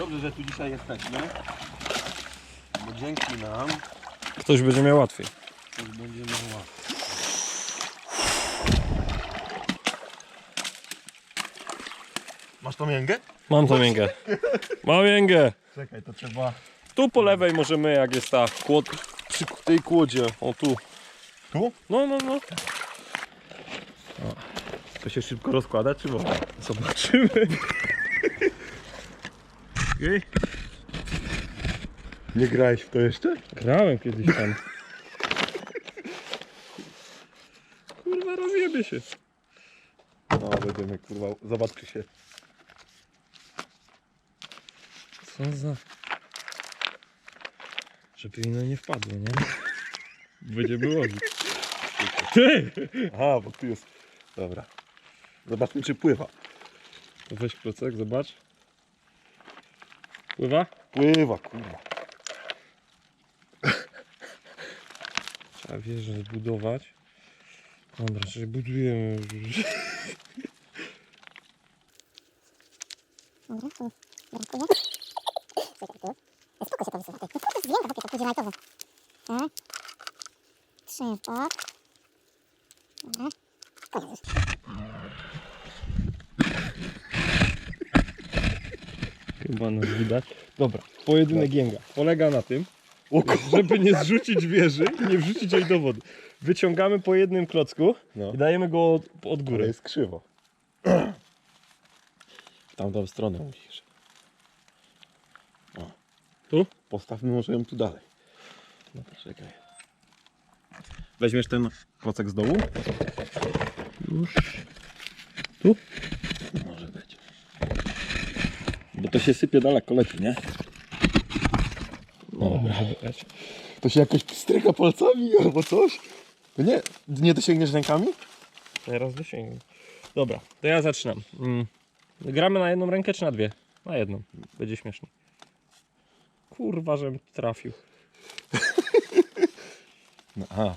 Dobrze, że tu dzisiaj jesteśmy. Bo dzięki nam Ktoś będzie miał łatwiej. to będzie miał łatwiej. Masz tą mięgę? Mam tą mięgę. Mam mięgę. Czekaj, to trzeba... Tu po lewej możemy, jak jest ta kłod... przy tej kłodzie. O tu. Tu? No, no, no. To się szybko rozkłada, czy wolno? Zobaczymy. Ej. Nie grałeś w to jeszcze? Grałem kiedyś tam. Kurwa, rozjebie się. No, będziemy kurwa, zobaczcie się. Co za... Żeby inne nie wpadły, nie? Będziemy łowić. Ty! Aha, bo tu jest... Dobra. Zobaczmy, czy pływa. Weź klocek, zobacz. Pływa? Pływa, kurwa. Trzeba wieżę zbudować. Dobra, czyli budujemy. Spoko się to wysyła. No to jest zdjęta, takie takie lajtowe. Tak. Trzy bok. Dobra. Koniec Chyba nas widać. Dobra, pojedynek jęga. Polega na tym, żeby nie zrzucić wieży i nie wrzucić jej do wody. Wyciągamy po jednym klocku No. i dajemy go od, od góry. jest krzywo. W tamtą stronę musisz. O. Tu? Postawmy może ją tu dalej. No czekaj. Weźmiesz ten klocek z dołu? Już. Tu? Może być. Bo to się sypie daleko, lepiej, nie? No, być. To się jakoś stryka palcami albo coś? To nie, nie dosięgniesz rękami? Teraz dosięgnę. Dobra, to ja zaczynam. Mm. Gramy na jedną rękę czy na dwie? Na jedną. Będzie śmiesznie. Kurwa, żebym trafił. No, aha.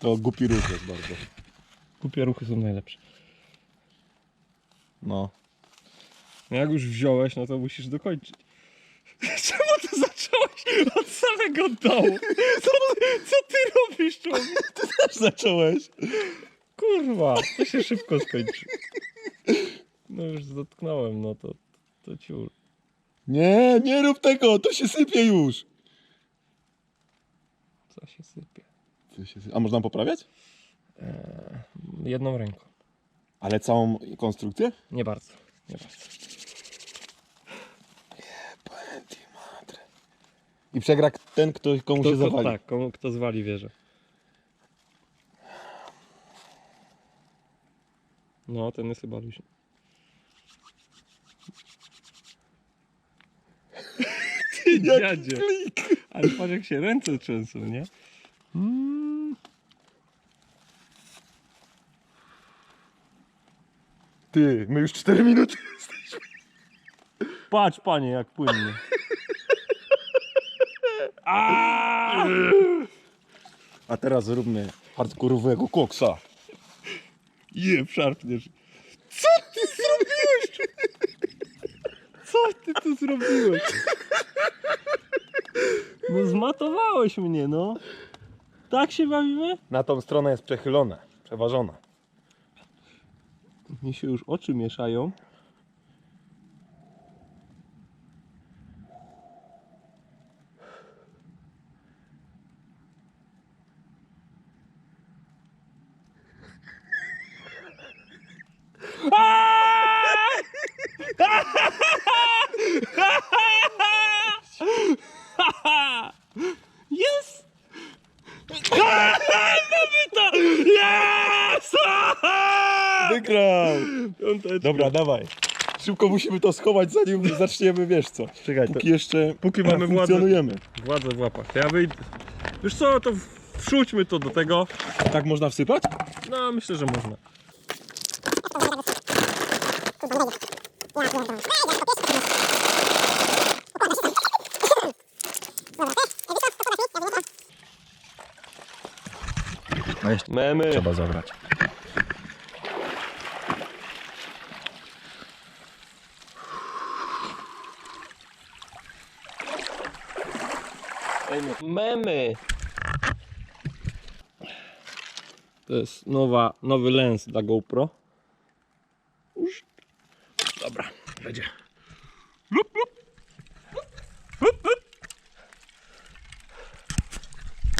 To głupi ruch jest bardzo. Głupie ruchy są najlepsze. No. No jak już wziąłeś, no to musisz dokończyć. Czemu ty zacząłeś od samego dołu? Co ty, co ty robisz, człowiek? Też zacząłeś. Kurwa, to się szybko skończy. No już dotknąłem, no to, to ciur. Nie, nie rób tego, to się sypie już. Co się sypie? Co się sypie? A można poprawiać? Eee, jedną ręką. Ale całą konstrukcję? Nie bardzo, nie bardzo. I przegra ten, kto komu Kto, się kto, zawali. tak, komu, kto zwali wieżę. No, ten jest chyba luźny. Ty dziadzie. Ale patrz jak się ręce trzęsą, nie? Mm. Ty, my już 4 minuty. Patrz panie jak płynnie. A! A teraz zróbmy hardkorowego koksa. Je, szarpniesz. Co ty zrobiłeś? Co ty tu zrobiłeś? No zmatowałeś mnie, no. Tak się bawimy? Na tą stronę jest przechylona, przeważona. Mi się już oczy mieszają. Jest! Mamy to! Jest! Wygrał! Piąteczka. Dobra, dawaj. Szybko musimy to schować, zanim zaczniemy, wiesz co. Czekaj, to Póki jeszcze Póki mamy władzę. funkcjonujemy. władzę w łapach. To ja wyjdę. Wiesz co, to wrzućmy to do tego. Tak można wsypać? No, myślę, że można. Jeszcze Memy. trzeba zabrać. Memy. To jest nowa, nowy lens dla GoPro. Uż. Dobra, będzie. Lup, lup. Lup, lup.